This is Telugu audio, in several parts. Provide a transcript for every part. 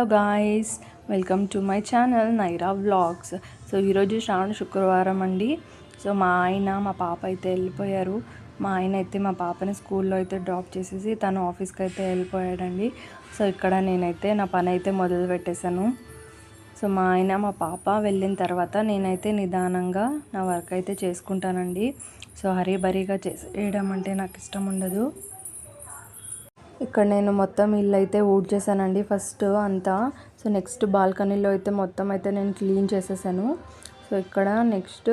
Hello guys welcome to my channel Naira vlogs. So ఈరోజు శ్రావణ శుక్రవారం అండి. సో మా ఆయన మా పాప అయితే వెళ్ళిపోయారు. మా ఆయన అయితే మా పాపని స్కూల్లో అయితే డ్రాప్ చేసేసి తను ఆఫీస్కి అయితే వెళ్ళిపోయాడండి. సో ఇక్కడ నేనైతే నా పని అయితే మొదలు పెట్టేశాను. సో మా ఆయన మా పాప వెళ్ళిన తర్వాత నేనైతే నిదానంగా నా వర్క్ అయితే చేసుకుంటానండి. సో హరీబరీగా చేసేయడం అంటే నాకు ఇష్టం ఉండదు. ఇక్కడ నేను మొత్తం ఇల్లు అయితే ఊడ్చేసానండి ఫస్ట్ అంతా. సో నెక్స్ట్ బాల్కనీలో అయితే మొత్తం అయితే నేను క్లీన్ చేసేసాను. సో ఇక్కడ నెక్స్ట్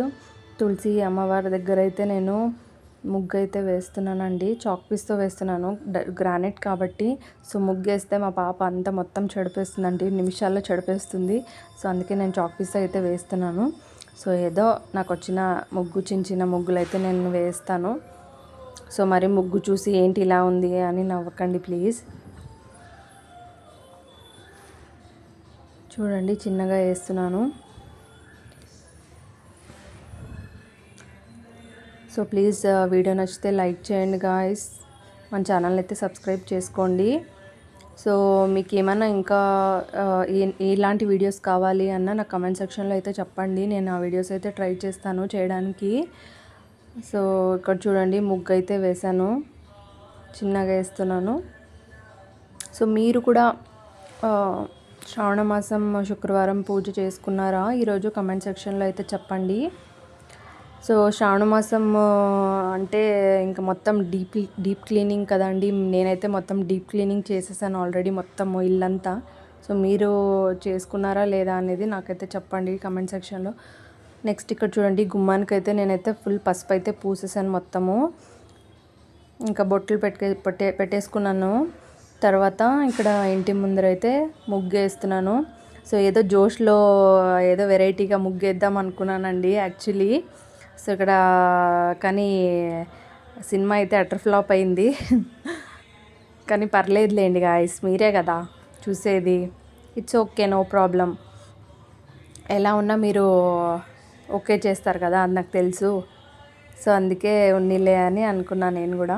తులసి అమ్మవారి దగ్గర అయితే నేను ముగ్గు అయితే వేస్తున్నానండి. చాక్ పీస్తో వేస్తున్నాను. గ్రానైట్ కాబట్టి. సో ముగ్గు వేస్తే మా పాప అంతా మొత్తం చెడిపేస్తుందండి. నిమిషాల్లో చెడిపేస్తుంది. సో అందుకే నేను చాక్ పీస్ అయితే వేస్తున్నాను. సో ఏదో నాకు వచ్చిన ముగ్గు చిన్న చిన్న ముగ్గులు అయితే నేను వేస్తాను. సో మరి ముగ్గు చూసి ఏంటి ఇలా ఉంది అని నవ్వకండి ప్లీజ్. చూడండి చిన్నగా వేస్తున్నాను. సో ప్లీజ్ వీడియో నచ్చితే లైక్ చేయండి గాయస్ మన ఛానల్ అయితే సబ్స్క్రైబ్ చేసుకోండి. సో మీకు ఏమైనా ఇంకా ఎలాంటి వీడియోస్ కావాలి అన్న నా కమెంట్ సెక్షన్లో అయితే చెప్పండి. నేను ఆ వీడియోస్ అయితే ట్రై చేస్తాను చేయడానికి. సో ఇక్కడ చూడండి ముగ్గు అయితే వేశాను. చిన్నగా వేస్తున్నాను. సో మీరు కూడా శ్రావణ మాసం శుక్రవారం పూజ చేసుకున్నారా? ఈరోజు కమెంట్ సెక్షన్లో అయితే చెప్పండి. సో శ్రావణ మాసం అంటే ఇంకా మొత్తం డీప్ డీప్ క్లీనింగ్ కదండి. నేనైతే మొత్తం డీప్ క్లీనింగ్ చేసేసాను ఆల్రెడీ మొత్తం ఇల్లంతా. సో మీరు చేసుకున్నారా లేదా అనేది నాకైతే చెప్పండి కమెంట్ సెక్షన్లో. నెక్స్ట్ ఇక్కడ చూడండి గుమ్మానికైతే నేనైతే ఫుల్ పసుపు అయితే పూసేసాను మొత్తము. ఇంకా బొట్లు పెట్టే పెట్టే పెట్టేసుకున్నాను. తర్వాత ఇక్కడ ఇంటి ముందరైతే ముగ్గు వేస్తున్నాను సో ఏదో జోష్లో ఏదో వెరైటీగా ముగ్గు వేద్దాం అనుకున్నానండి యాక్చువల్లీ. సో ఇక్కడ కానీ సినిమా అయితే అటర్ ఫ్లాప్ అయింది. కానీ పర్లేదులేండి గాయస్ మీరే కదా చూసేది. It's okay no problem. ఎలా ఉన్నా మీరు ఓకే చేస్తారు కదా అది నాకు తెలుసు. సో అందుకే ఉన్నిలే అని అనుకున్నాను నేను కూడా.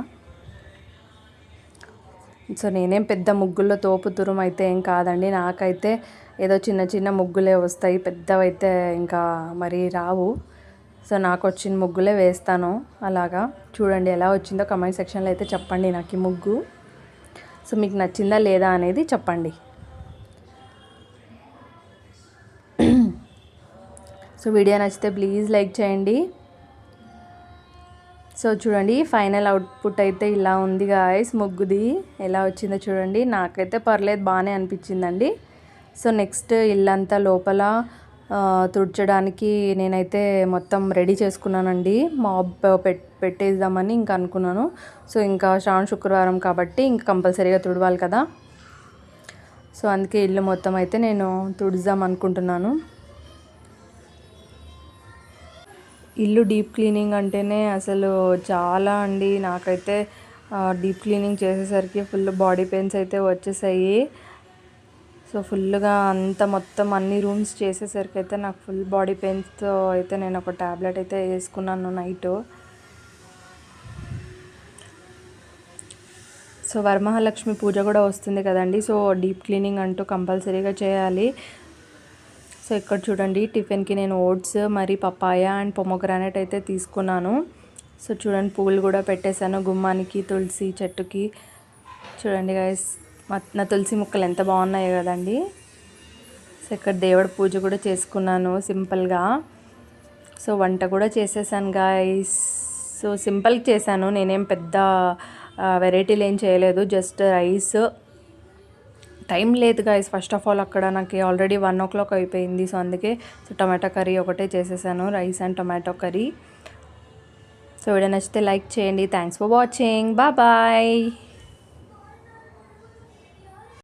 సో నేనేం పెద్ద ముగ్గుల్లో తోపు తురుము అయితే ఏం కాదండి. నాకైతే ఏదో చిన్న చిన్న ముగ్గులే వస్తాయి. పెద్దవైతే ఇంకా మరి రావు. సో నాకు వచ్చిన ముగ్గులే వేస్తాను అలాగా. చూడండి ఎలా వచ్చిందో కమెంట్ సెక్షన్లో అయితే చెప్పండి నాకు ఈ ముగ్గు. సో మీకు నచ్చిందా లేదా అనేది చెప్పండి. సో వీడియో నచ్చితే ప్లీజ్ లైక్ చేయండి. సో చూడండి ఫైనల్ అవుట్పుట్ అయితే ఇలా ఉంది గాయస్ ముగ్గుది ఎలా వచ్చిందో చూడండి. నాకైతే పర్లేదు బాగానే అనిపించిందండి. సో నెక్స్ట్ ఇల్లంతా లోపల తుడ్చడానికి నేనైతే మొత్తం రెడీ చేసుకున్నానండి. మాబ్ పెట్ పెట్టేద్దామని ఇంకా అనుకున్నాను. సో ఇంకా శ్రావణ శుక్రవారం కాబట్టి ఇంకా కంపల్సరీగా తుడవాలి కదా. సో అందుకే ఇల్లు మొత్తం అయితే నేను తుడుద్దాం అనుకుంటున్నాను. ఇల్లు డీప్ క్లీనింగ్ అంటేనే అసలు చాలా అండి. నాకైతే డీప్ క్లీనింగ్ చేసేసరికి ఫుల్ బాడీ పెయిన్స్ అయితే వచ్చేసాయి. సో ఫుల్గా అంత మొత్తం అన్ని రూమ్స్ చేసేసరికి అయితే నాకు ఫుల్ బాడీ పెయిన్స్తో అయితే నేను ఒక ట్యాబ్లెట్ అయితే వేసుకున్నాను నైట్. సో వరమహాలక్ష్మి పూజ కూడా వస్తుంది కదండి. సో డీప్ క్లీనింగ్ అంటూ కంపల్సరీగా చేయాలి. సో ఇక్కడ చూడండి టిఫిన్కి నేను ఓట్స్ మరి పపాయ అండ్ పొమోగ్రానైట్ అయితే తీసుకున్నాను. సో చూడండి పువ్వులు కూడా పెట్టేశాను గుమ్మానికి తులసి చెట్టుకి. చూడండి గాయస్ నా తులసి ముక్కలు ఎంత బాగున్నాయో కదండి. సో ఇక్కడ దేవుడి పూజ కూడా చేసుకున్నాను సింపుల్గా. సో వంట కూడా చేసేసాను గాయస్ సో సింపుల్ చేశాను నేనేం పెద్ద వెరైటీలు ఏం చేయలేదు జస్ట్ రైస్. టైం లేదు గాయస్ ఫస్ట్ ఆఫ్ ఆల్ అక్కడ నాకు ఆల్రెడీ వన్ ఓ క్లాక్ అయిపోయింది. సో అందుకే సో టమాటో కర్రీ ఒకటే చేసేసాను. Rice and tomato curry. So video నచ్చితే లైక్ చేయండి. Thanks for watching bye